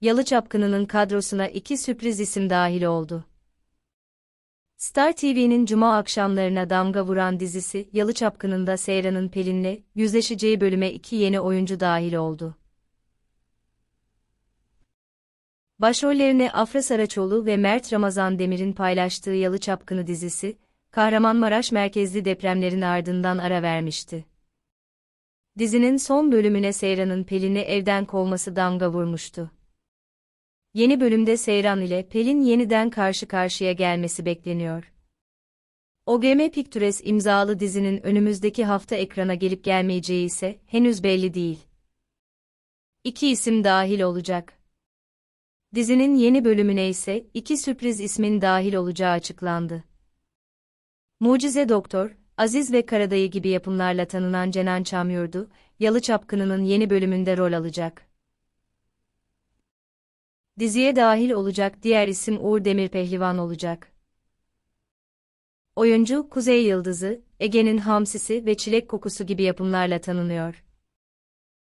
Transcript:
Yalı Çapkını'nın kadrosuna iki sürpriz isim dahil oldu. Star TV'nin cuma akşamlarına damga vuran dizisi Yalı Çapkını'nda Seyran'ın Pelin'le yüzleşeceği bölüme iki yeni oyuncu dahil oldu. Başrollerini Afra Saraçoğlu ve Mert Ramazan Demir'in paylaştığı Yalı Çapkını dizisi, Kahramanmaraş merkezli depremlerin ardından ara vermişti. Dizinin son bölümüne Seyran'ın Pelin'i evden kovması damga vurmuştu. Yeni bölümde Seyran ile Pelin yeniden karşı karşıya gelmesi bekleniyor. OGM Pictures imzalı dizinin önümüzdeki hafta ekrana gelip gelmeyeceği ise henüz belli değil. İki isim dahil olacak. Dizinin yeni bölümüne ise iki sürpriz ismin dahil olacağı açıklandı. Mucize Doktor, Aziz ve Karadayı gibi yapımlarla tanınan Cenan Çamyurdu, Yalı Çapkını'nın yeni bölümünde rol alacak. Diziye dahil olacak diğer isim Uğur Demir Pehlivan olacak. Oyuncu, Kuzey Yıldızı, Ege'nin Hamsisi ve Çilek Kokusu gibi yapımlarla tanınıyor.